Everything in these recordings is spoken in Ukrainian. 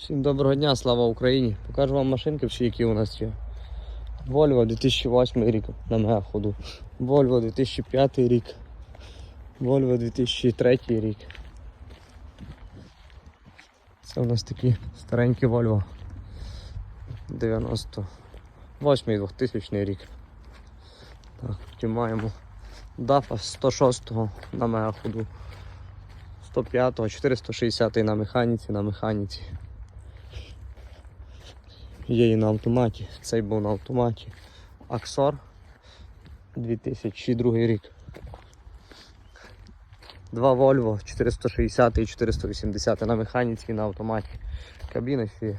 Всім доброго дня, слава Україні! Покажу вам машинки всі, які у нас є. Volvo 2008 рік на мегаходу. Volvo 2005 рік. Volvo 2003 рік. Це у нас такі старенькі Volvo. 98 2000 рік. Так, потім маємо DAF 106 на мегаходу. 105, 460 на механіці, на механіці. Є і на автоматі. Цей був на автоматі. Аксор 2002 рік. Два Volvo 460 і 480 на механіці на автоматі. Кабіни всі.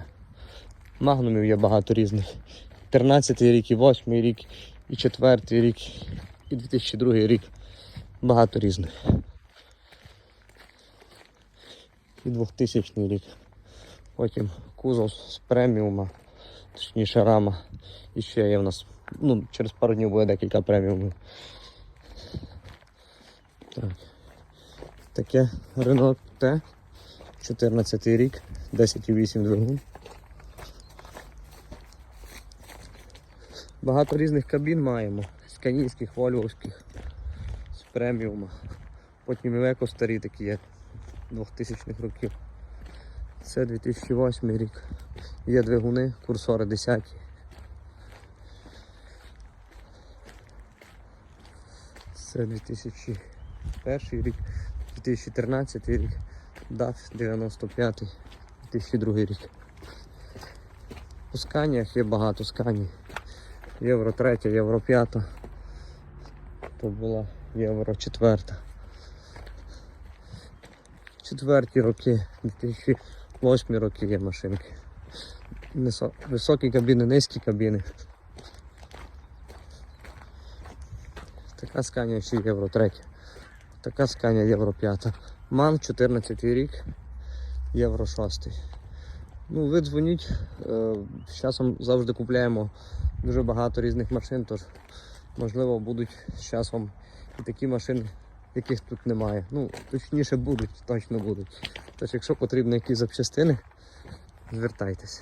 Магнумів є багато різних. 13 рік, і 8 рік, і 4 рік, і 2002 рік. Багато різних. І 2000 рік. Потім кузов з преміума, точніше рама. І ще є в нас, ну, через пару днів буде декілька преміумів. Так. Таке Renault T, 14 рік, 10,8 двигун. Багато різних кабін маємо, сканійських, вольвовських, з преміума. Потім і еко старі такі є 2000-х років. Це 2008 рік. Є двигуни, курсори 10. Це 2001 рік, 2013 рік, DAF 95, 2002 рік. У сканіях є багато сканій. Євро 3, Євро 5. То була Євро 4. Четверті роки, 2008 роки є машинки. Високі кабіни, низькі кабіни. Така сканя ще євро 3. Така сканя євро 5. МАН 14 рік, євро 6. Ну, ви дзвоніть. е, З часом завжди купляємо дуже багато різних машин, тож можливо будуть з часом і такі машини, яких тут немає. Ну, точніше будуть, точно будуть. Тож, якщо потрібні якісь запчастини, звертайтеся.